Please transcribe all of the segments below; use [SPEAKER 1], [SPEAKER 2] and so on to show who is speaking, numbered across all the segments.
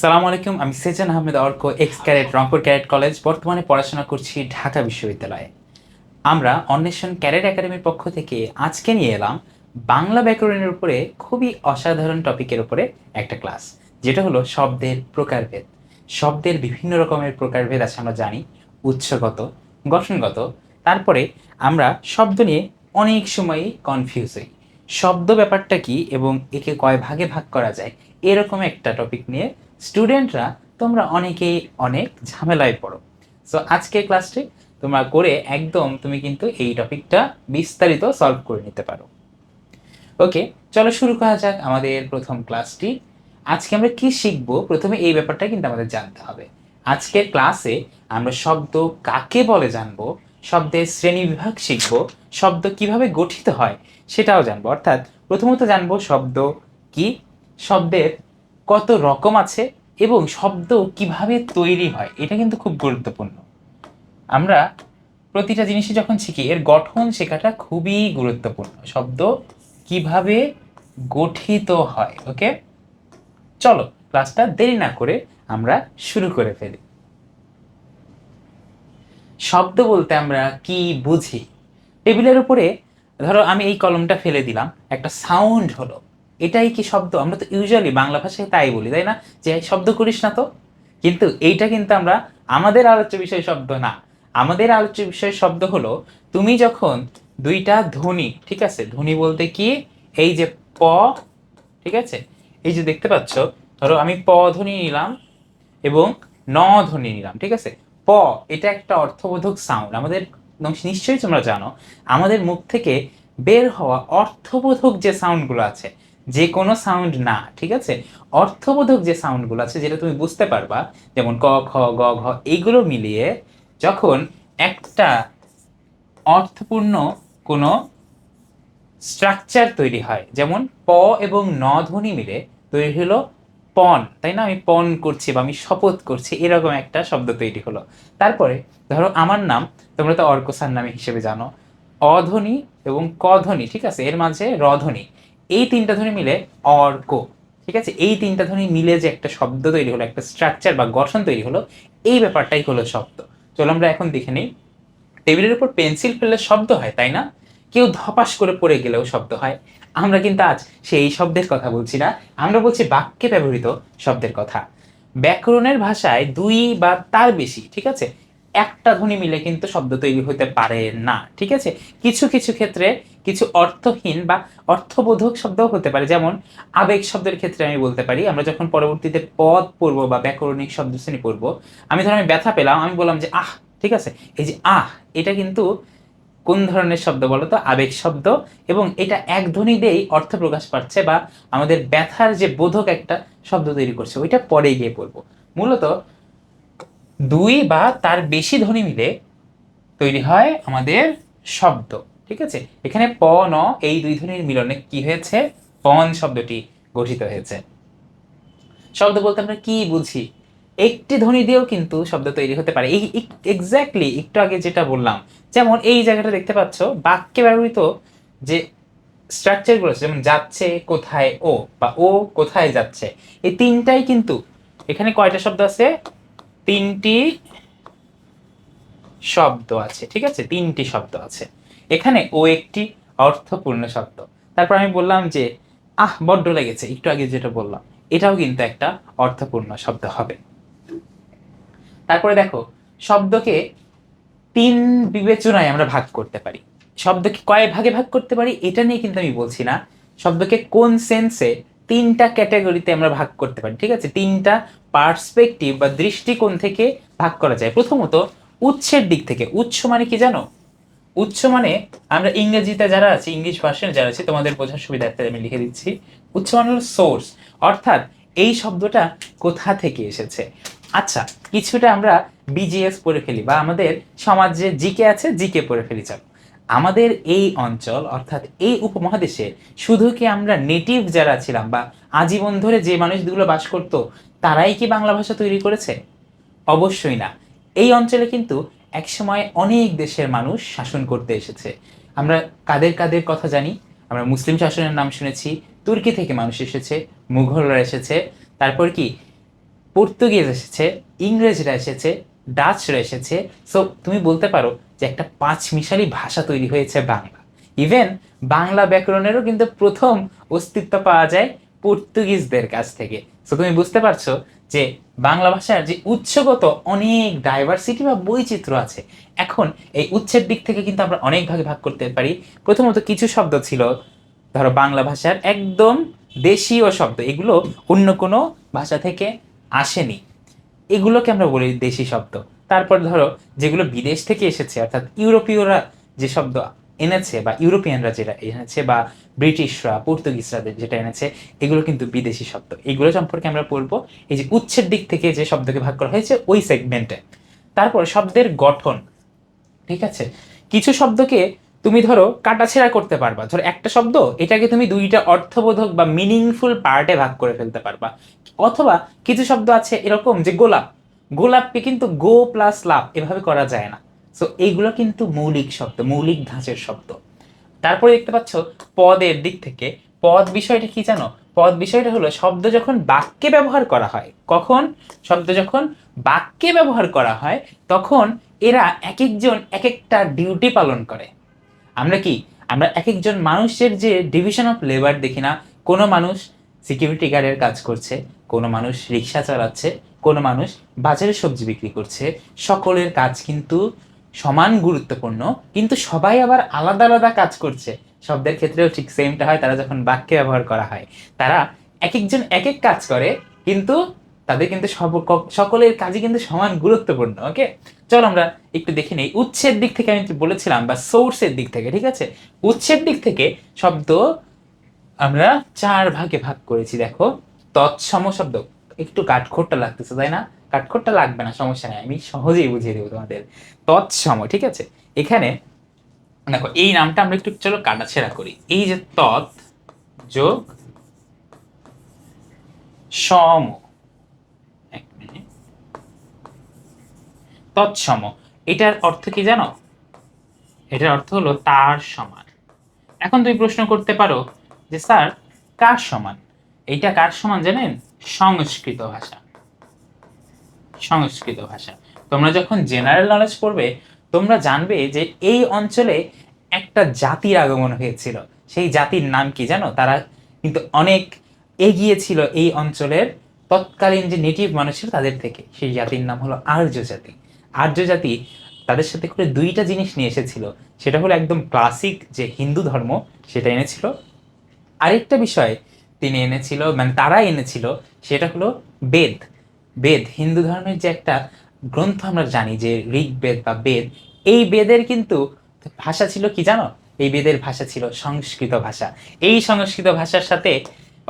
[SPEAKER 1] সালাম আলাইকুম, আমি Sezan Ahmed Arko ex cadet Rangpur cadet college বর্তমানে পড়াশোনা করছি ঢাকা বিশ্ববিদ্যালয়ে। আমরা অন্বেষণ ক্যারেট একাডেমির পক্ষ থেকে আজকে নিয়ে এলাম বাংলা ব্যাকরণের উপরে খুবই অসাধারণ টপিকের উপরে একটা ক্লাস যেটা হলো শব্দের প্রকারভেদ। শব্দের বিভিন্ন রকমের প্রকারভেদ আছে আমরা জানি, উৎসগত, গঠনগত। তারপরে আমরা শব্দ নিয়ে অনেক সময়ই কনফিউজ হই। শব্দ ব্যাপারটা কি এবং একে কয় ভাগে ভাগ করা যায়, এরকম একটা টপিক নিয়ে স্টুডেন্টরা তোমরা অনেকেই অনেক ঝামেলায় পড়ো। সো আজকে ক্লাসটি তোমরা করে একদম তুমি কিন্তু এই টপিকটা বিস্তারিত সলভ করে নিতে পারো। ওকে চলো শুরু করা যাক আমাদের প্রথম ক্লাসটি আজকে আমরা কি শিখব? প্রথমে এই ব্যাপারটা কিন্তু আমাদের জানতে হবে। আজকের ক্লাসে আমরা শব্দ কাকে বলে জানব? শব্দের শ্রেণি বিভাগ শিখব। শব্দ কীভাবে গঠিত হয়? সেটাও জানব। অর্থাৎ প্রথমত জানব শব্দ কি? শব্দের কত রকম আছে এবং শব্দ কীভাবে তৈরি হয়, এটা কিন্তু খুব গুরুত্বপূর্ণ। আমরা প্রতিটা জিনিসই যখন শিখি, এর গঠন শেখাটা খুবই গুরুত্বপূর্ণ। শব্দ কীভাবে গঠিত হয়, ওকে? চলো, ক্লাসটা দেরি না করে আমরা শুরু করে ফেলি। শব্দ বলতে আমরা কি বুঝি? টেবিলের উপরে, ধরো আমি এই কলমটা ফেলে দিলাম, একটা সাউন্ড হলো। এটাই কি শব্দ? আমরা তো ইউজুয়ালি বাংলা ভাষায় তাই বলি, তাই না? যে শব্দ করিস না তো। কিন্তু এইটা কিন্তু আমরা, আমাদের আলোচ্য বিষয় শব্দ না। আমাদের আলোচ্য বিষয় শব্দ হলো, তুমি যখন দুইটা ধ্বনি, ঠিক আছে? ধ্বনি বলতে কি? এই যে প, ঠিক আছে? এই যে দেখতে পাচ্ছ, ধরো আমি প ধ্বনি নিলাম এবং ন ধ্বনি নিলাম, ঠিক আছে? প, এটা একটা অর্থবোধক সাউন্ড আমাদের নিশ্চয়ই তোমরা জানো, আমাদের মুখ থেকে বের হওয়া অর্থবোধক যে সাউন্ডগুলো আছে যে কোনো সাউন্ড না, ঠিক আছে? অর্থবোধক যে সাউন্ডগুলো আছে, যেটা তুমি বুঝতে পারবা, যেমন ক, খ, গ, ঘ এইগুলো মিলিয়ে যখন একটা অর্থপূর্ণ কোনো স্ট্রাকচার তৈরি হয়, যেমন প এবং ন ধ্বনি মিলে তৈরি হলো পণ তাই না? আমি পণ করছি বা আমি শপথ করছি, এরকম একটা শব্দ তৈরি হলো। তারপরে ধরো আমার নাম, তোমরা তো অর্কসার নামে হিসেবে জানো, অধ্বনি এবং কধ্বনি, ঠিক আছে? এর মাঝে রধ্বনি। এই তিনটা ধ্বনি মিলে অর্ক ঠিক আছে? এই তিনটা ধ্বনি মিলে যে একটা শব্দ তৈরি হলো, একটা স্ট্রাকচার বা গঠন তৈরি হলো, এই ব্যাপারটাই হলো শব্দ। চলো আমরা এখন দেখে নিই। টেবিলের উপর পেন্সিল ফেললে শব্দ হয়, তাই না? কেউ ধপাস করে পড়ে গেলেও শব্দ হয়। আমরা কিন্তু আজ সেই শব্দের কথা বলছি না। আমরা বলছি বাক্যে ব্যবহৃত শব্দের কথা। ব্যাকরণের ভাষায় দুই বা তার বেশি, ঠিক আছে? একটা ধ্বনি মিলে কিন্তু শব্দ তৈরি হতে পারে না, ঠিক আছে? কিছু কিছু ক্ষেত্রে কিছু অর্থহীন বা অর্থবোধক শব্দও হতে পারে। যেমন আবেগ শব্দের ক্ষেত্রে আমি বলতে পারি, আমরা যখন পরবর্তীতে পদ পড়ব বা ব্যাকরণিক শব্দ শ্রেণি পড়ব, আমি ধর আমি ব্যথা পেলাম, আমি বললাম যে, আহ, ঠিক আছে, এই যে, আহ, এটা কিন্তু কোন ধরনের শব্দ বলো তো? আবেগ শব্দ। এবং এটা এক ধ্বনি দিয়েই অর্থ প্রকাশ পাচ্ছে বা আমাদের ব্যথার যে বোধক একটা শব্দ তৈরি করছে, ওইটা পরে গিয়ে পড়ব। মূলত দুই বা তার বেশি ধ্বনি মিলে তৈরি হয় আমাদের শব্দ, ঠিক আছে? এখানে প, ন, এই দুই ধ্বনির মিলনে কি হয়েছে? পন শব্দটি গঠিত হয়েছে। শব্দ বলতে আমরা কি বুঝি? একটি ধ্বনি দিয়েও কিন্তু শব্দ তৈরি হতে পারে। এই এক্স্যাক্টলি একটু আগে যেটা বললাম, যেমন এই জায়গাটা দেখতে পাচ্ছ, বাক্যে ব্যবহৃত যে স্ট্রাকচারগুলো যেমন যাচ্ছে, কোথায়, ও, বা ও কোথায় যাচ্ছে, এই তিনটাই কিন্তু এখানে কয়টা শব্দ আছে? তিনটি শব্দ আছে, ঠিক আছে? তিনটি শব্দ আছে। এখানে ও একটি অর্থপূর্ণ শব্দ। তারপর আমি বললাম যে, আহ, বড্ড লেগেছে, একটু আগে যেটা বললাম, এটাও কিন্তু একটা অর্থপূর্ণ শব্দ হবে। তারপরে দেখো, শব্দকে তিন বিবেচনায় আমরা ভাগ করতে পারি। শব্দকে কয় ভাগে ভাগ করতে পারি? এটা নিয়ে কিন্তু আমি বলছি না। শব্দকে কোন সেন্সে তিনটা ক্যাটাগরিতে আমরা ভাগ করতে পারি, ঠিক আছে? তিনটা পার্সপেক্টিভ বা দৃষ্টিকোণ থেকে ভাগ করা যায়। প্রথমত, উৎসের দিক থেকে। উৎস মানে কি জানো? উৎস মানে আমরা ইংরেজিতে যারা আছি, ইংলিশ ভার্সনে যারা আছি, তোমাদের বোঝার সুবিধার্থে আমি লিখে দিচ্ছি। উৎস মানে হলো সোর্স অর্থাৎ এই শব্দটা কোথা থেকে এসেছে? আচ্ছা কিছুটা আমরা বিজিএস পড়ে ফেলি বা আমাদের সমাজে জিকে আছে জিকে পড়ে ফেলি, চল। আমাদের এই অঞ্চল, অর্থাৎ এই উপমহাদেশে শুধু কি আমরা নেটিভ যারা ছিলাম বা আজীবন ধরে যে মানুষগুলো বাস করত, তারাই কি বাংলা ভাষা তৈরি করেছে? অবশ্যই না। এই অঞ্চলে কিন্তু একসময় অনেক দেশের মানুষ শাসন করতে এসেছে। আমরা কাদের কাদের কথা জানি? আমরা মুসলিম শাসনের নাম শুনেছি, তুর্কি থেকে মানুষ এসেছে, মুঘলরা এসেছে, তারপর কি, পর্তুগিজ এসেছে, ইংরেজরা এসেছে ডাচরা এসেছে। সো তুমি বলতে পারো যে একটা পাঁচ মিশালি ভাষা তৈরি হয়েছে বাংলা। ইভেন বাংলা ব্যাকরণেরও কিন্তু প্রথম অস্তিত্ব পাওয়া যায় পর্তুগিজদের কাছ থেকে। সো তুমি বুঝতে পারছ যে বাংলা ভাষার যে উৎসগত অনেক ডাইভার্সিটি বা বৈচিত্র্য আছে, এখন এই উচ্ছের দিক থেকে কিন্তু আমরা অনেক ভাগে ভাগ করতে পারি। প্রথমত কিছু শব্দ ছিল, ধরো বাংলা ভাষার একদম দেশীয় শব্দ। এগুলো অন্য কোনো ভাষা থেকে আসেনি। এগুলোকে আমরা বলি দেশি শব্দ। তারপর ধরো, যেগুলো বিদেশ থেকে এসেছে, অর্থাৎ ইউরোপীয়রা যে শব্দ এনেছে বা ইউরোপিয়ানরা যেটা এনেছে বা ব্রিটিশরা, পর্তুগিজরা যেটা এনেছে, এগুলো কিন্তু বিদেশি শব্দ। এগুলো সম্পর্কে আমরা বলব এই যে উচ্ছের দিক থেকে যে শব্দকে ভাগ করা হয়েছে ওই সেগমেন্টে তারপর শব্দের গঠন, ঠিক আছে? কিছু শব্দকে তুমি ধরো কাটাছেড়া করতে পারবা। ধরো একটা শব্দ, এটাকে তুমি দুইটা অর্থবোধক বা মিনিংফুল পার্টে ভাগ করে ফেলতে পারবা। অথবা কিছু শব্দ আছে এরকম যে গোলাপ। গোলাপকে কিন্তু গো প্লাস লাভ এভাবে করা যায় না। সো এইগুলো কিন্তু মৌলিক শব্দ, মৌলিক ধাঁচের শব্দ। তারপরে দেখতে পাচ্ছ পদের দিক থেকে, পদ বিষয়টা কি জানো? পদ বিষয়টা হলো শব্দ যখন বাক্যে ব্যবহার করা হয়, কখন? শব্দ যখন বাক্যে ব্যবহার করা হয়, তখন এরা এক একজন এক একটা ডিউটি পালন করে। আমরা কি? আমরা এক একজন মানুষের যে ডিভিশন অফ লেবার দেখি না, কোনো মানুষ সিকিউরিটি গার্ডের কাজ করছে, কোনো মানুষ রিক্সা চালাচ্ছে, কোনো মানুষ বাজারে সবজি বিক্রি করছে, সকলের কাজ কিন্তু সমান গুরুত্বপূর্ণ, কিন্তু সবাই আবার আলাদা আলাদা কাজ করছে। শব্দের ক্ষেত্রেও ঠিক সেমটা হয়, তারা যখন বাক্যে ব্যবহার করা হয়, তারা এক একজন এক এক কাজ করে, কিন্তু তাদের কিন্তু সকলের কাজই কিন্তু সমান গুরুত্বপূর্ণ ওকে চলো আমরা একটু দেখে নিই। উৎসের দিক থেকে আমি বলেছিলাম বা সোর্সের দিক থেকে, ঠিক আছে? উৎসের দিক থেকে শব্দ আমরা চার ভাগে ভাগ করেছি, দেখো। তৎসম শব্দ, একটু কাঠখোট্টা লাগতেছে, তাই না? কাঠখোট্টা লাগবে না, সমস্যা নেই, আমি সহজেই বুঝিয়ে দেবো তোমাদের। তৎসম, ঠিক আছে? এখানে, দেখো, এই নামটা আমরা একটু, চলো, কাটাছেড়া করি। এই যে তৎ যোগ সম এক মিনিট তৎসম। এটার অর্থ কি জানো? এটার অর্থ হলো তার সমান। এখন তুমি প্রশ্ন করতে পারো যে, স্যার, কার সমান? এইটা কার সমান জানেন? সংস্কৃত ভাষা। সংস্কৃত ভাষা। তোমরা যখন জেনারেল নলেজ পড়বে, তোমরা জানবে যে এই অঞ্চলে একটা জাতির আগমন হয়েছিল। সেই জাতির নাম কি জানো? তারা কিন্তু অনেক এগিয়ে ছিল এই অঞ্চলের। তৎকালীন যে নেটিভ মানুষ ছিল তাদের থেকে। সেই জাতির নাম হলো আর্য জাতি। আর্য জাতি তাদের সাথে করে দুইটা জিনিস নিয়ে এসেছিল। সেটা হলো একদম ক্লাসিক যে হিন্দু ধর্ম, সেটা এনেছিল। আরেকটা বিষয় তিনি এনেছিল মানে তারা এনেছিল, সেটা হলো বেদ। বেদ, হিন্দু ধর্মের যে একটা গ্রন্থ আমরা জানি যে ঋগ্বেদ বা বেদ, এই বেদের কিন্তু ভাষা ছিল কি জানো? এই বেদের ভাষা ছিল সংস্কৃত ভাষা। এই সংস্কৃত ভাষার সাথে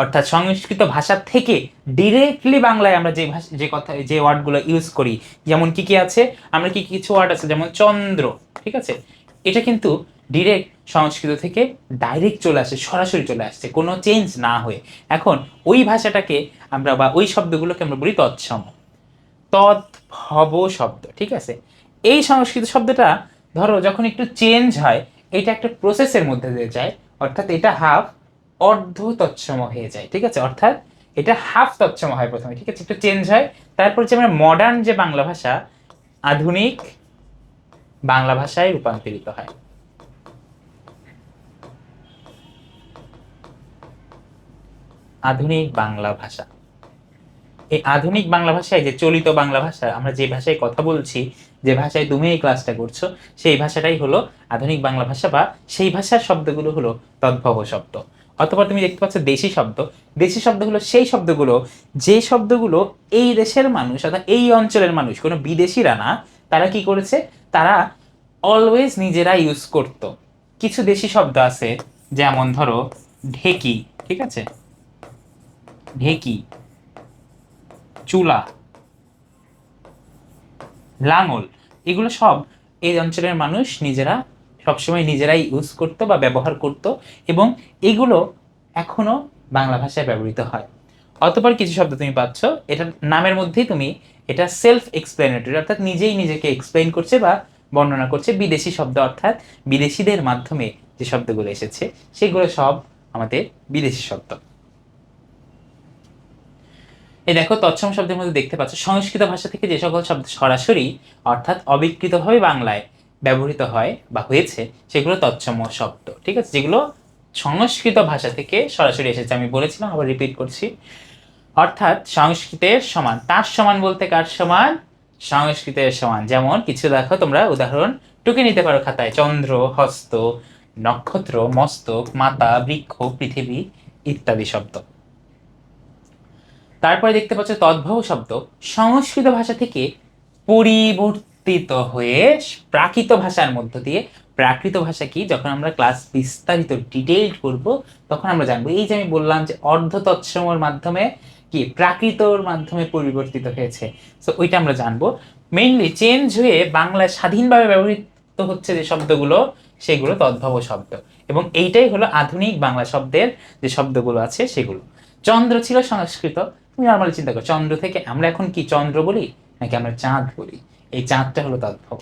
[SPEAKER 1] অর্থাৎ সংস্কৃত ভাষা থেকে ডিরেক্টলি বাংলায় আমরা যে ভাষা, যে কথা, যে ওয়ার্ডগুলো ইউজ করি, যেমন কি কি আছে? আমরা কি কিছু ওয়ার্ড আছে? যেমন চন্দ্র, ঠিক আছে? এটা কিন্তু ডিরেক্ট সংস্কৃত থেকে ডাইরেক্ট চলে আসে, সরাসরি চলে আসছে, কোনো চেঞ্জ না হয়ে। এখন ওই ভাষাটাকে আমরা বা ওই শব্দগুলোকে আমরা বলি তৎসম। তৎভব শব্দ, ঠিক আছে? এই সংস্কৃত শব্দটা ধরো যখন একটু চেঞ্জ হয়, এটা একটা প্রসেসের মধ্যে দিয়ে যায়, অর্থাৎ এটা হাফ অর্ধ তৎসম হয়ে যায়, ঠিক আছে? অর্থাৎ এটা হাফ তৎসম হয় প্রথমে, ঠিক আছে? একটু চেঞ্জ হয়। তারপর যে আমরা মডার্ন যে বাংলা ভাষা, আধুনিক বাংলা ভাষায় রূপান্তরিত হয়। আধুনিক বাংলা ভাষা। এই আধুনিক বাংলা ভাষায় যে চলিত বাংলা ভাষা, আমরা যে ভাষায় কথা বলছি, যে ভাষায় তুমি এই ক্লাসটা করছ, সেই ভাষাটাই হলো আধুনিক বাংলা ভাষা বা সেই ভাষার শব্দগুলো হলো তদ্ভব শব্দ। অথবা তুমি দেখতে পাচ্ছ দেশি শব্দ। দেশি শব্দ হলো সেই শব্দগুলো, যে শব্দগুলো এই দেশের মানুষ অর্থাৎ এই অঞ্চলের মানুষ, কোনো বিদেশিরা না, তারা কি করেছে? তারা অলওয়েজ নিজেরা ইউজ করত। কিছু দেশি শব্দ আছে, যেমন ধরো ঢেকি, ঠিক আছে? ঢেকি, চুলা, লাঙল, এগুলো সব এই অঞ্চলের মানুষ নিজেরা সবসময় নিজেরাই ইউজ করতো বা ব্যবহার করত এবং এগুলো এখনও বাংলা ভাষায় ব্যবহৃত হয়। অতপর কিছু শব্দ তুমি পাচ্ছ এটা নামের মধ্যেই তুমি এটা সেলফ এক্সপ্লেনেটরি অর্থাৎ নিজেই নিজেকে এক্সপ্লেইন করছে বা বর্ণনা করছে বিদেশি শব্দ, অর্থাৎ বিদেশিদের মাধ্যমে যে শব্দগুলো এসেছে, সেগুলো সব আমাদের বিদেশি শব্দ। এই দেখো, তৎসম শব্দের মধ্যে দেখতে পাচ্ছ, সংস্কৃত ভাষা থেকে যে সকল শব্দ সরাসরি, অর্থাৎ অবিকৃতভাবে বাংলায় ব্যবহৃত হয় বা হয়েছে, সেগুলো তৎসম শব্দ, ঠিক আছে? যেগুলো সংস্কৃত ভাষা থেকে সরাসরি এসেছে, আমি বলেছিলাম, আবার রিপিট করছি। অর্থাৎ সংস্কৃতের সমান, তার সমান বলতে কার সমান? সংস্কৃতের সমান। যেমন কিছু দেখো, তোমরা উদাহরণ, টুকে নিতে পারো খাতায়, চন্দ্র, হস্ত, নক্ষত্র, মস্তক, মাতা, বৃক্ষ, পৃথিবী ইত্যাদি শব্দ। তারপরে দেখতে পাচ্ছ তদ্ভব শব্দ। সংস্কৃত ভাষা থেকে পরিবর্তিত হয়ে প্রাকৃত ভাষার মধ্য দিয়ে, প্রাকৃত ভাষা কি? যখন আমরা ক্লাস বিস্তারিত ডিটেইলড করব, তখন আমরা জানব, এই যে আমি বললাম যে অর্ধ তৎসমর মাধ্যমে কি? প্রাকৃতর মাধ্যমে পরিবর্তিত হয়েছে। সো ওইটা আমরা জানব। মেইনলি চেঞ্জ হয়ে বাংলায় স্বাধীনভাবে ব্যবহৃত হচ্ছে যে শব্দগুলো, সেগুলো তদ্ভব শব্দ। এবং এইটাই হলো আধুনিক বাংলা শব্দের যে শব্দগুলো আছে, সেগুলো। চন্দ্র ছিল সংস্কৃত। তুমি নর্মালি চিন্তা করো, চন্দ্র থেকে আমরা এখন কি চন্দ্র বলি, নাকি আমরা চাঁদ বলি? এই চাঁদটা হলো তদ্ভব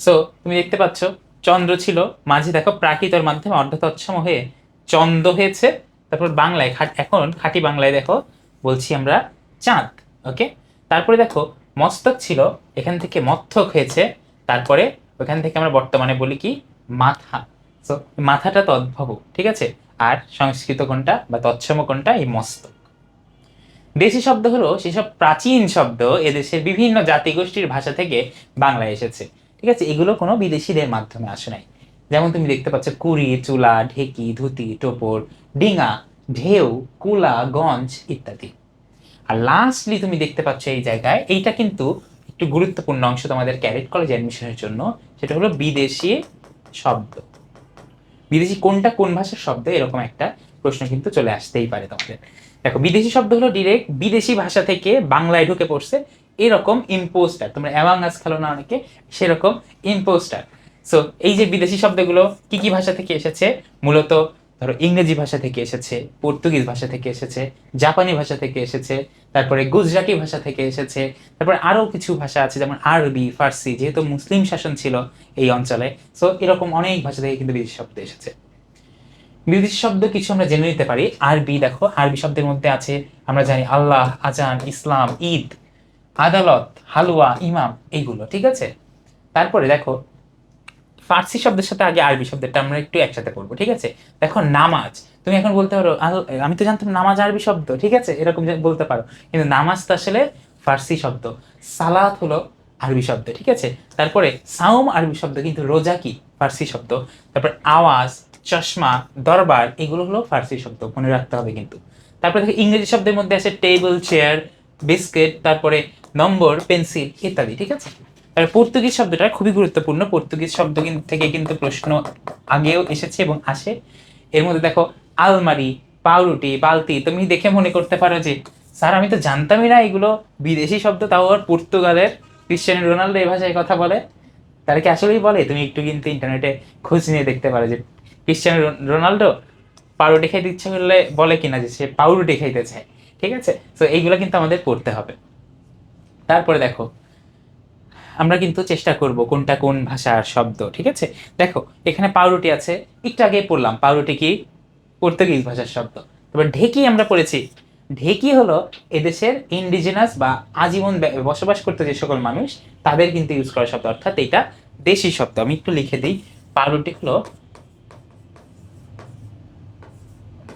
[SPEAKER 1] সো তুমি দেখতে পাচ্ছ, চন্দ্র ছিল মাঝে, দেখো, প্রাকৃতর মাধ্যমে অর্ধতৎসম হয়ে চন্দ্র হয়েছে। তারপর বাংলায় এখন খাঁটি বাংলায় দেখো, বলছি আমরা চাঁদ ওকে তারপরে দেখো, মস্তক ছিল, এখান থেকে মত্থক হয়েছে, তারপরে ওখান থেকে আমরা বর্তমানে বলি কি, মাথা। সো মাথাটা তদ্ভব ঠিক আছে? আর সংস্কৃত কোনটা বা তৎসম কোনটা, এই মস্তক। দেশি শব্দ হলো সেসব প্রাচীন শব্দ এদেশের বিভিন্ন জাতিগোষ্ঠীর ভাষা থেকে বাংলায় এসেছে। ঠিক আছে? এগুলো কোনো বিদেশিদের মাধ্যমে আসে নাই। যেমন তুমি দেখতে পাচ্ছ, কুড়ি, চুলা, ঢেকি, ধুতি, টোপর, ডিঙা, ঢেউ, কুলা, গঞ্জ ইত্যাদি। আর লাস্টলি তুমি দেখতে পাচ্ছ এই জায়গায়, এইটা কিন্তু একটু গুরুত্বপূর্ণ অংশ তোমাদের ক্যারেট কলেজ অ্যাডমিশনের জন্য, সেটা হলো বিদেশি শব্দ। বিদেশি কোনটা কোন ভাষার শব্দ এরকম একটা প্রশ্ন কিন্তু চলে আসতেই পারে তোমাদের। দেখো, বিদেশি শব্দ হলো ডিরেক্ট বিদেশি ভাষা থেকে বাংলায় ঢুকে পড়ছে। এরকম ইম্পোস্টার তোমরা অ্যামাঙ্গাস খেলো না অনেকে, সেরকম ইম্পোস্টার সো এই যে বিদেশি শব্দগুলো কি কি ভাষা থেকে এসেছে? মূলত ধরো, ইংরেজি ভাষা থেকে এসেছে, পর্তুগিজ ভাষা থেকে এসেছে, জাপানি ভাষা থেকে এসেছে, তারপরে গুজরাটি ভাষা থেকে এসেছে, তারপরে আরও কিছু ভাষা আছে, যেমন আরবি, ফার্সি, যেহেতু মুসলিম শাসন ছিল এই অঞ্চলে। সো এরকম অনেক ভাষা থেকে কিন্তু বিদেশি শব্দ এসেছে। বিদেশি শব্দ কিছু আমরা জেনে নিতে পারি। আরবি, দেখো, আরবি শব্দের মধ্যে আছে, আমরা জানি আল্লাহ, আজান, ইসলাম, ঈদ, আদালত, হালুয়া, ইমাম, এইগুলো, ঠিক আছে? তারপরে দেখো, ফার্সি শব্দের সাথে আগে আরবি শব্দটা আমরা একটু একসাথে করব ঠিক আছে? দেখো, নামাজ, তুমি এখন বলতে পারো আমি তো জানতাম নামাজ আরবি শব্দ, ঠিক আছে? এরকম বলতে পারো। কিন্তু নামাজ তো আসলে ফার্সি শব্দ। সালাত হলো আরবি শব্দ, ঠিক আছে? তারপরে সাউম আরবি শব্দ, কিন্তু রোজা কি? ফার্সি শব্দ। তারপর আওয়াজ চশমা, দরবার, এগুলো হলো ফার্সি শব্দ, মনে রাখতে হবে কিন্তু। তারপরে দেখো, ইংরেজি শব্দের মধ্যে আছে টেবিল, চেয়ার, বিস্কিট, তারপরে নম্বর, পেন্সিল ইত্যাদি, ঠিক আছে? আর পর্তুগিজ শব্দটা খুবই গুরুত্বপূর্ণ। পর্তুগিজ শব্দ থেকে কিন্তু প্রশ্ন আগেও এসেছে এবং আসে। এর মধ্যে দেখো, আলমারি, পাউরুটি, বালতি, তুমি দেখে মনে করতে পারো যে, স্যার, আমি তো জানতামই না এগুলো বিদেশি শব্দ, তাও আর পর্তুগালের। ক্রিশ্চিয়ানো রোনাল্ডো এই ভাষায় কথা বলে। তারা কি আসলেই বলে? তুমি একটু কিন্তু ইন্টারনেটে খোঁজ নিয়ে দেখতে পারো যে ক্রিশ্চিয়ানো রোনাল্ডো পাউরুটি খাইতে ইচ্ছা করলে বলে কিনা যে সে পাউরুটি খাইতে চায়, ঠিক আছে? তো এইগুলো কিন্তু আমাদের পড়তে হবে। তারপরে দেখো, আমরা কিন্তু চেষ্টা করব কোনটা কোন ভাষার শব্দ, ঠিক আছে? দেখো, এখানে পাউরুটি আছে, একটু আগে পড়লাম, পাউরুটি কি? পর্তুগিজ ভাষার শব্দ। তারপর ঢেকি আমরা পড়েছি। ঢেকি হলো এদেশের ইন্ডিজিনাস বা আজীবন বসবাস করতে যে সকল মানুষ, তাদের কিন্তু ইউজ করা শব্দ, অর্থাৎ এটা দেশি শব্দ। আমি একটু লিখে দিই। পাউরুটি হলো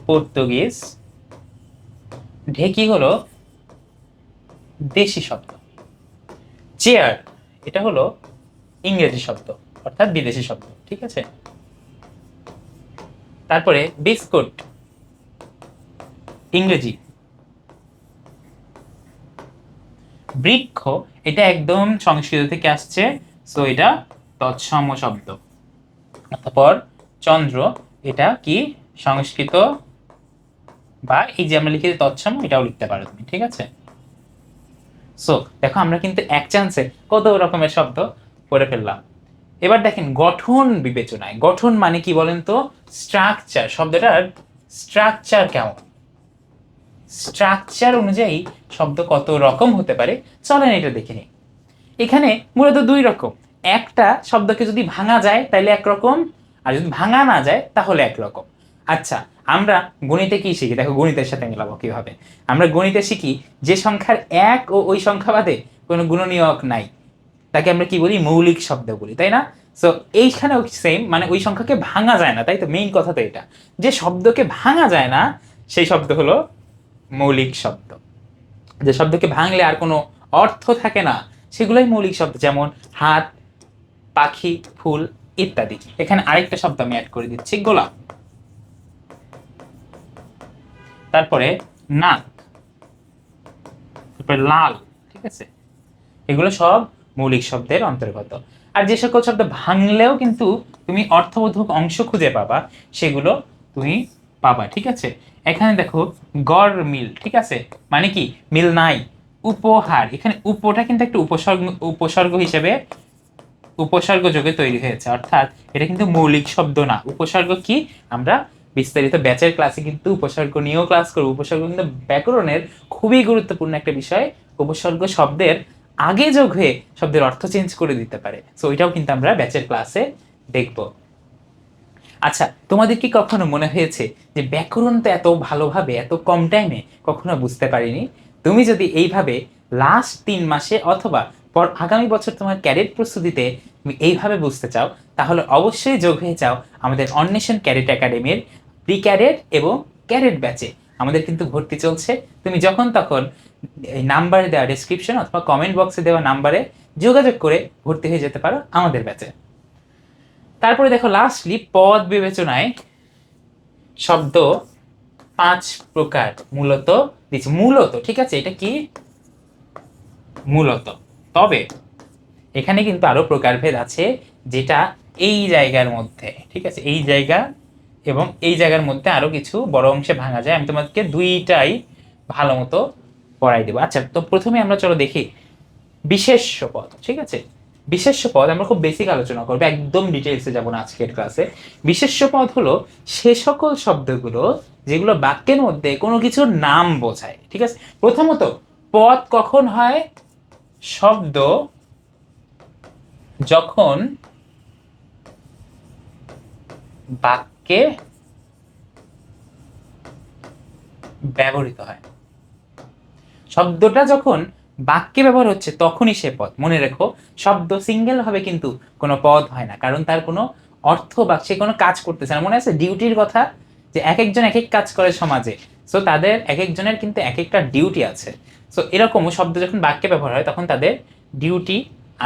[SPEAKER 1] পর্তুগিজ ঢেকি হলো দেশি শব্দ। চেয়ার, এটা হলো ইংরেজি শব্দ, অর্থাৎ বিদেশি শব্দ, ঠিক আছে? তারপরে বিস্কুট, ইংরেজি। বৃক্ষ, এটা একদম সংস্কৃত থেকে আসছে সো এটা তৎসম শব্দ। তারপর চন্দ্র, এটা কি সংস্কৃত বা এই যে আমরা লিখে তৎসম, এটাও লিখতে পারো তুমি, ঠিক আছে? সো দেখো আমরা কিন্তু এক চান্সে কত রকমের শব্দ পড়ে ফেললাম। এবার দেখেন, গঠন বিবেচনায়, গঠন মানে কি বলেন তো? স্ট্রাকচার শব্দটার স্ট্রাকচার কেমন? স্ট্রাকচার অনুযায়ী শব্দ কত রকম হতে পারে? চলেন এটা দেখে নিই। এখানে মূলত দুই রকম। একটা শব্দকে যদি ভাঙা যায় তাহলে একরকম, আর যদি ভাঙা না যায়, তাহলে একরকম। আচ্ছা আমরা গণিতে কি শিখি। দেখো, গণিতের সাথে মেলাবো কীভাবে। আমরা গণিতে শিখি, যে সংখ্যার এক ও ওই সংখ্যা বাদে কোনো গুণনীয়ক নাই। তাকে আমরা কি বলি? মৌলিক শব্দ বলি, তাই না? সো এইখানেও সেম মানে ওই সংখ্যাকে ভাঙা যায় না, তাই তো? মেইন কথা তো এটা। যে শব্দকে ভাঙা যায় না, সেই শব্দ হলো মৌলিক শব্দ। যে শব্দকে ভাঙলে আর কোনো অর্থ থাকে না, সেগুলোই মৌলিক শব্দ, যেমন হাত, পাখি, ফুল ইত্যাদি। এখানে আরেকটা শব্দ আমি অ্যাড করে দিচ্ছি, গোলাপ। তারপরে নাক তারপরে লাল, ঠিক আছে? এগুলো সব মৌলিক শব্দের অন্তর্গত। আর যে সকল শব্দ ভাঙলেও কিন্তু তুমি অর্থবোধক অংশ খুঁজে পাবা, সেগুলো তুমি পাবা, ঠিক আছে? এখানে দেখো, গড় মিল, ঠিক আছে? মানে কি? মিল নাই, উপহার। এখানে উপটা কিন্তু একটা উপসর্গ উপসর্গ হিসেবে উপসর্গ যোগে তৈরি হয়েছে। অর্থাৎ এটা কিন্তু মৌলিক শব্দ না। উপসর্গ কি? আমরা বিস্তারিত ব্যাচের ক্লাসে কিন্তু উপসর্গ নিয়েও ক্লাস করব। উপসর্গ কিন্তু ব্যাকরণের খুবই গুরুত্বপূর্ণ একটা বিষয়। উপসর্গ শব্দের আগে যোগ হয়ে শব্দের অর্থ চেঞ্জ করে দিতে পারে। সো ওইটাও কিন্তু আমরা ব্যাচের ক্লাসে দেখব। আচ্ছা তোমাদের কি কখনো মনে হয়েছে যে ব্যাকরণ তো এত ভালোভাবে, এত কম টাইমে কখনো বুঝতে পারিনি? তুমি যদি এইভাবে লাস্ট তিন মাসে অথবা পর আগামী বছর তোমার ক্যারেট প্রস্তুতিতে এইভাবে বুঝতে চাও, তাহলে অবশ্যই যোগ হয়ে যাও আমাদের অন্বেষণ ক্যারেট একাডেমির প্রি ক্যাডেট এবং ক্যাডেট ব্যাচে আমাদের কিন্তু ভর্তি চলছে। তুমি যখন তখন এই নাম্বারে দেওয়া ডিসক্রিপশন অথবা কমেন্ট বক্সে দেওয়া নাম্বারে যোগাযোগ করে ভর্তি হয়ে যেতে পারো আমাদের ব্যাচে তারপরে দেখো লাস্টলি পদ বিবেচনায় শব্দ পাঁচ প্রকার মূলত দিচ্ছে। মূলত, ঠিক আছে? এটা কি? মূলত। তবে এখানে কিন্তু আরও প্রকারভেদ আছে যেটা এই জায়গার মধ্যে, ঠিক আছে? এই জায়গা এবং এই জায়গার মধ্যে আরও কিছু বড় অংশে ভাঙা যায়। আমি তোমাদেরকে দুইটাই ভালো মতো পড়াই দেবো। আচ্ছা তো প্রথমে আমরা চলো দেখি বিশেষ্য পদ, ঠিক আছে? বিশেষ্য পদ আমরা খুব বেসিক আলোচনা করব, একদম ডিটেলসে যাব না আজকের ক্লাসে বিশেষ্য পদ হলো সে সকল শব্দগুলো যেগুলো বাক্যের মধ্যে কোনো কিছুর নাম বোঝায়, ঠিক আছে? প্রথমত, পদ কখন হয়? শব্দ যখন বাক্যে ব্যবহৃত হয়। শব্দটা যখন বাক্যে ব্যবহার হচ্ছে, তখনই সে পদ। মনে রেখো, শব্দ সিঙ্গেল ভাবে কিন্তু কোনো পদ হয় না, কারণ তার কোনো অর্থ বা সে কোনো কাজ করতেছে না। মনে আছে? ডিউটির কথা, যে এক একজন এক এক কাজ করে সমাজে। সো তাদের এক একজনের কিন্তু এক একটা ডিউটি আছে। সো এরকমও শব্দ যখন বাক্যে ব্যবহার হয়, তখন তাদের ডিউটি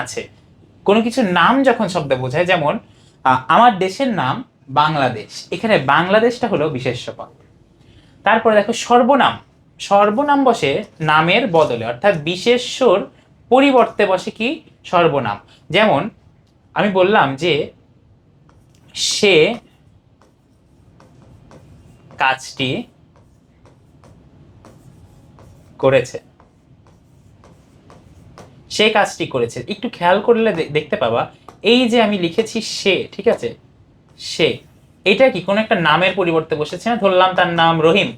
[SPEAKER 1] আছে। কোনো কিছুর নাম যখন শব্দ বোঝায়, যেমন আমার দেশের নাম বাংলাদেশ। এখানে বাংলাদেশটা হলো বিশেষ্য পদ। তারপরে দেখো সর্বনাম। সর্বনাম বসে নামের বদলে, অর্থাৎ বিশেষ্যর পরিবর্তে বসে কি? সর্বনাম। যেমন আমি বললাম যে সে কাজটি করেছে। সে কাজটি করেছে। একটু খেয়াল করলে দেখতে পাবা। এই যে আমি লিখেছি সে, ঠিক আছে? সে। এটা কি কোনো একটা নামের পরিবর্তে বসেছে? না ধরলাম তার নাম রহিম।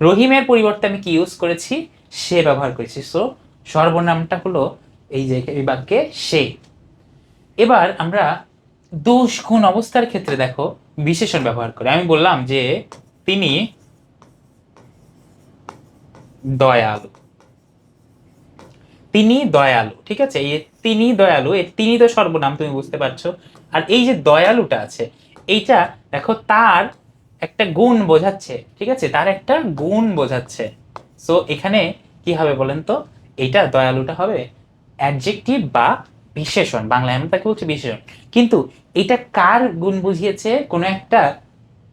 [SPEAKER 1] রহিমের পরিবর্তে আমি কি ইউজ করেছি? সে ব্যবহার করেছি। সো সর্বনামটা হলো এই যে এই বাক্যে সে। এবার আমরা দোষ গুণ অবস্থার ক্ষেত্রে দেখো বিশেষণ ব্যবহার করে। আমি বললাম যে তিনি দয়ালু। তিনি দয়ালু, ঠিক আছে? এই তিনি দয়ালু, এই তিনি তো সর্বনাম, তুমি বুঝতে পারছ? আর এই যে দয়ালুটা আছে, এইটা দেখো তার একটা গুণ বোঝাচ্ছে, ঠিক আছে? তার একটা গুণ বোঝাচ্ছে। সো এখানে কি হবে বলেন তো? এইটা দয়ালুটা হবে অ্যাডজেক্টিভ বা বিশেষণ। বাংলায় আমরা তাকে বলছি বিশেষণ। কিন্তু এটা কার গুণ বুঝিয়েছে? কোনো একটা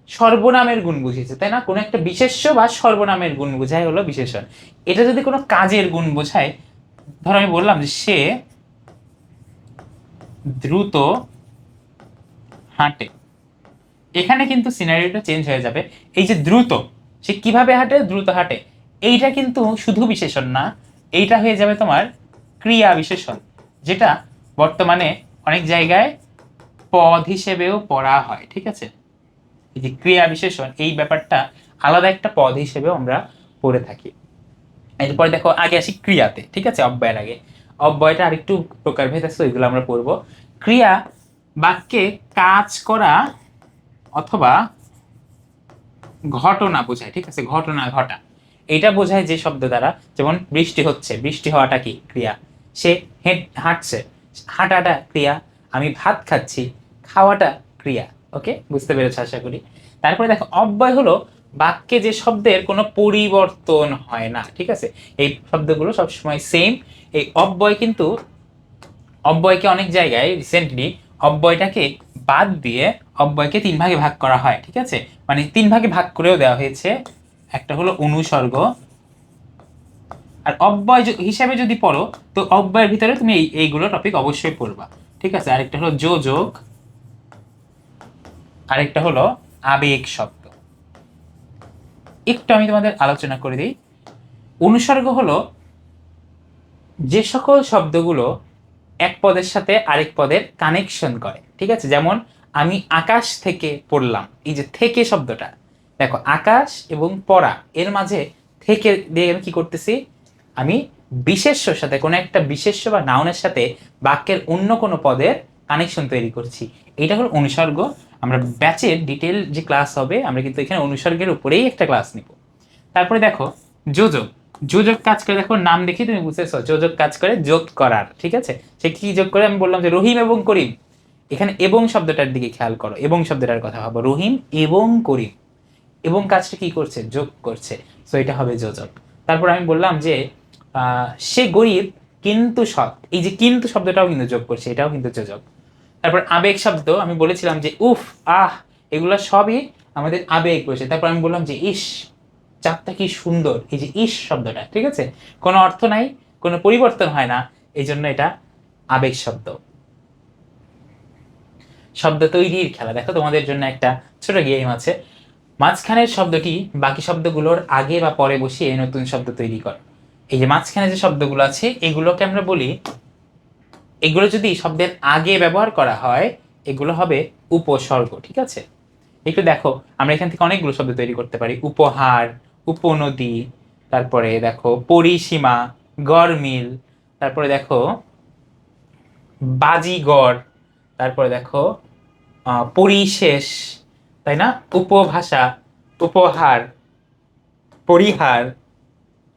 [SPEAKER 1] সর্বনামের গুণ বুঝিয়েছে, তাই না? কোনো একটা বিশেষ্য বা সর্বনামের গুণ বোঝায় হলো বিশেষণ। এটা যদি কোনো কাজের গুণ বোঝায়, ধরো আমি বললাম যে সে দ্রুত হাঁটে। এখানে কিন্তু সিনারিটা চেঞ্জ হয়ে যাবে। এই যে দ্রুত, সে কীভাবে হাঁটে? দ্রুত হাঁটে। এইটা কিন্তু শুধু বিশেষণ না, এইটা হয়ে যাবে তোমার ক্রিয়া বিশেষণ, যেটা বর্তমানে অনেক জায়গায় পদ হিসেবেও পড়া হয়, ঠিক আছে? এই যে ক্রিয়া বিশেষণ, এই ব্যাপারটা আলাদা একটা পদ হিসেবেও আমরা পড়ে থাকি। এরপরে দেখো, আগে আসি ক্রিয়াতে, ঠিক আছে? অব্যয়ের আগে। অব্যয়টা আরেকটু প্রকারভেদ আছে, ওইগুলো আমরা পড়ব। ক্রিয়া বাক্যে কাজ করা অথবা ঘটনা বোঝায়, ঠিক আছে? ঘটনা ঘটা। এটা বোঝায় যে শব্দ দ্বারা, যেমন বৃষ্টি হচ্ছে, বৃষ্টি হওয়াটা কি? ক্রিয়া। সে হেঁট, হাঁটছে, হাঁটাটা ক্রিয়া, আমি ভাত খাচ্ছি, খাওয়াটা ক্রিয়া। ওকে? বুঝতে পেরেছ আশা করি? তারপরে দেখো, অব্যয় হলো বাক্যে যে শব্দের কোনো পরিবর্তন হয় না, ঠিক আছে? এই শব্দগুলো সবসময় সেম এই অব্যয় কিন্তু, অব্যয়কে অনেক জায়গায় রিসেন্টলি অব্যয়টাকে বাদ দিয়ে অব্যয়কে তিন ভাগে ভাগ করা হয়, ঠিক আছে? মানে তিন ভাগে ভাগ করেও দেওয়া হয়েছে। একটা হলো অনুসর্গ। আর অব্যয় হিসাবে যদি পড়ো, তো অব্যয়ের ভিতরে তুমি এই, এইগুলো টপিক অবশ্যই পড়বা, ঠিক আছে? আরেকটা হলো যোজক। আরেকটা হলো আবেগ শব্দ। একটু আমি তোমাদের আলোচনা করে দিই। অনুসর্গ হলো যে সকল শব্দগুলো এক পদের সাথে আরেক পদের কানেকশন করে, ঠিক আছে? যেমন আমি আকাশ থেকে পড়লাম, এই যে থেকে শব্দটা। দেখো, আকাশ এবং পড়া, এর মাঝে থেকে দিয়ে আমি কি করতেছি? আমি বিশেষ্যর সাথে, কোনো একটা বিশেষ্য বা নাউনের সাথে বাক্যের অন্য কোনো পদের কানেকশন তৈরি করছি। এটা হলো অনুসর্গ। আমরা ব্যাচের ডিটেল যে ক্লাস হবে, আমরা কিন্তু এখানে অনুসর্গের উপরেই একটা ক্লাস নিব। তারপরে দেখো যোজক যোজক কাজ করে, দেখো নাম দেখি তুমি বুঝতেছো যোজক কাজ করে যোগ করার, ঠিক আছে? সে কি যোগ করে? আমি বললাম যে রহিম এবং করিম। এখানে এবং শব্দটার দিকে খেয়াল করো, এবং শব্দটার কথা ভাবো। রহিম এবং করিম, এবং কাজটা কি করছে? যোগ করছে। সো এটা হবে যোজক। তারপর আমি বললাম যে সে গরিব কিন্তু সৎ। এই যে কিন্তু শব্দটাও কিন্তু যোগ করছে, এটাও কিন্তু যোজক। তারপর আবেগ শব্দ, আমি বলেছিলাম যে, উফ, আহ, এগুলো সবই আমাদের আবেগ বসে। তারপর আমি বললাম যে, ইস চাঁদটা কি সুন্দর? এই যে ইস শব্দটা, ঠিক আছে? কোনো অর্থ নাই, কোনো পরিবর্তন হয় না এই জন্য এটা আবেগ শব্দ। শব্দ তৈরির খেলা। দেখো তোমাদের জন্য একটা ছোট গেম আছে। মাঝখানের শব্দটি বাকি শব্দগুলোর আগে বা পরে বসিয়ে নতুন শব্দ তৈরি কর। এই যে মাঝখানে যে শব্দগুলো আছে, এগুলোকে আমরা বলি, এগুলো যদি শব্দের আগে ব্যবহার করা হয়, এগুলো হবে উপসর্গ, ঠিক আছে? একটু দেখো, আমরা এখান থেকে অনেকগুলো শব্দ তৈরি করতে পারি। উপহার উপনদী, তারপরে দেখো পরিসীমা গরমিল তারপরে দেখো বাজিগড়, তারপরে দেখো পরিশেষ, তাই না? উপভাষা, উপহার, পরিহার,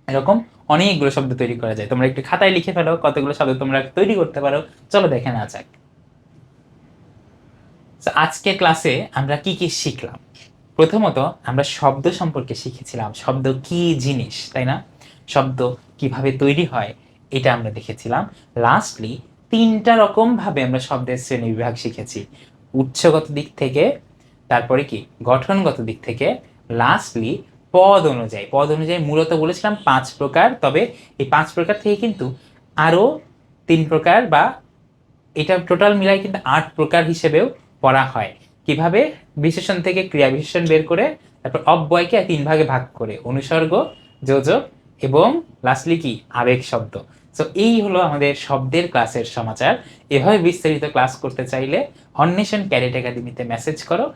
[SPEAKER 1] এরকম অনেকগুলো শব্দ তৈরি করা যায়। তোমরা একটু খাতায় লিখে ফেলো কতগুলো শব্দ তোমরা তৈরি করতে পারো। চলো দেখে না যাক। আজকে ক্লাসে আমরা কি কি শিখলাম? প্রথমত আমরা শব্দ সম্পর্কে শিখেছিলাম, শব্দ কি জিনিস, তাই না? শব্দ কীভাবে তৈরি হয়, এটা আমরা দেখেছিলাম। লাস্টলি তিনটা রকম ভাবে আমরা শব্দের শ্রেণি বিভাগ শিখেছি। উৎসগত দিক থেকে, তারপরে কি? গঠনগত দিক থেকে। লাস্টলি পদ অনুযায়ী পদ অনুযায়ী মূলত বলেছিলাম পাঁচ প্রকার, তবে এই পাঁচ প্রকার থেকে কিন্তু আরও তিন প্রকার বা এটা টোটাল মিলাই কিন্তু আট প্রকার হিসেবেও পড়া হয়। কীভাবে বিশেষণ থেকে ক্রিয়া বিশেষণ বের করে তারপর অব্যয়কে তিন ভাগে ভাগ করে, অনুসর্গ, যোজক এবং লাস্টলি কি? আবেগ শব্দ। সো এই হলো আমাদের শব্দের ক্লাসের সমাচার। এভাবে বিস্তারিত ক্লাস করতে চাইলে অন্বেষণ ক্যারেট একাডেমিতে মেসেজ করো।